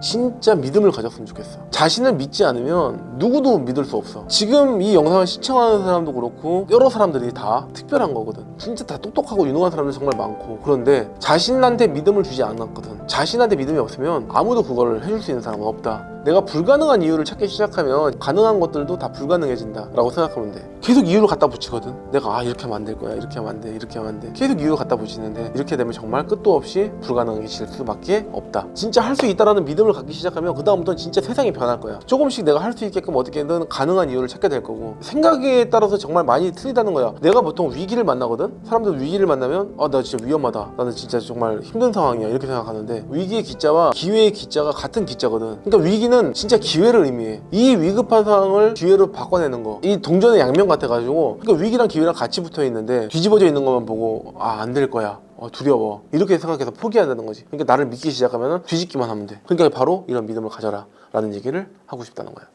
진짜 믿음을 가졌으면 좋겠어. 자신을 믿지 않으면 누구도 믿을 수 없어. 지금 이 영상을 시청하는 사람도 그렇고 여러 사람들이 다 특별한 거거든. 진짜 다 똑똑하고 유능한 사람들 정말 많고 그런데 자신한테 믿음을 주지 않았거든. 자신한테 믿음이 없으면 아무도 그걸 해줄 수 있는 사람은 없다. 내가 불가능한 이유를 찾기 시작하면 가능한 것들도 다 불가능해진다 라고 생각하면 돼. 계속 이유를 갖다 붙이거든. 내가 아 이렇게 하면 안 될 거야. 이렇게 하면 안 돼. 이렇게 하면 안 돼. 계속 이유를 갖다 붙이는데 이렇게 되면 정말 끝도 없이 불가능해질 수밖에 없다. 진짜 할 수 있다라는 믿음을 갖기 시작하면 그 다음부터는 진짜 세상이 변할 거야. 조금씩 내가 할 수 있게끔 어떻게든 가능한 이유를 찾게 될 거고 생각에 따라서 정말 많이 틀리다는 거야. 내가 보통 위기를 만나거든. 사람들 위기를 만나면 아 나 진짜 위험하다. 나는 진짜 정말 힘든 상황이야. 이렇게 생각하는데 위기의 기자와 기회의 기자가 같은 기자거든. 그러니까 위기는 진짜 기회를 의미해. 이 위급한 상황을 기회로 바꿔내는 거. 이 동전의 양면 같아가지고 그러니까 위기랑 기회랑 같이 붙어 있는데 뒤집어져 있는 것만 보고 아 안 될 거야. 어, 두려워. 이렇게 생각해서 포기한다는 거지. 그러니까 나를 믿기 시작하면 뒤집기만 하면 돼. 그러니까 바로 이런 믿음을 가져라. 라는 얘기를 하고 싶다는 거야.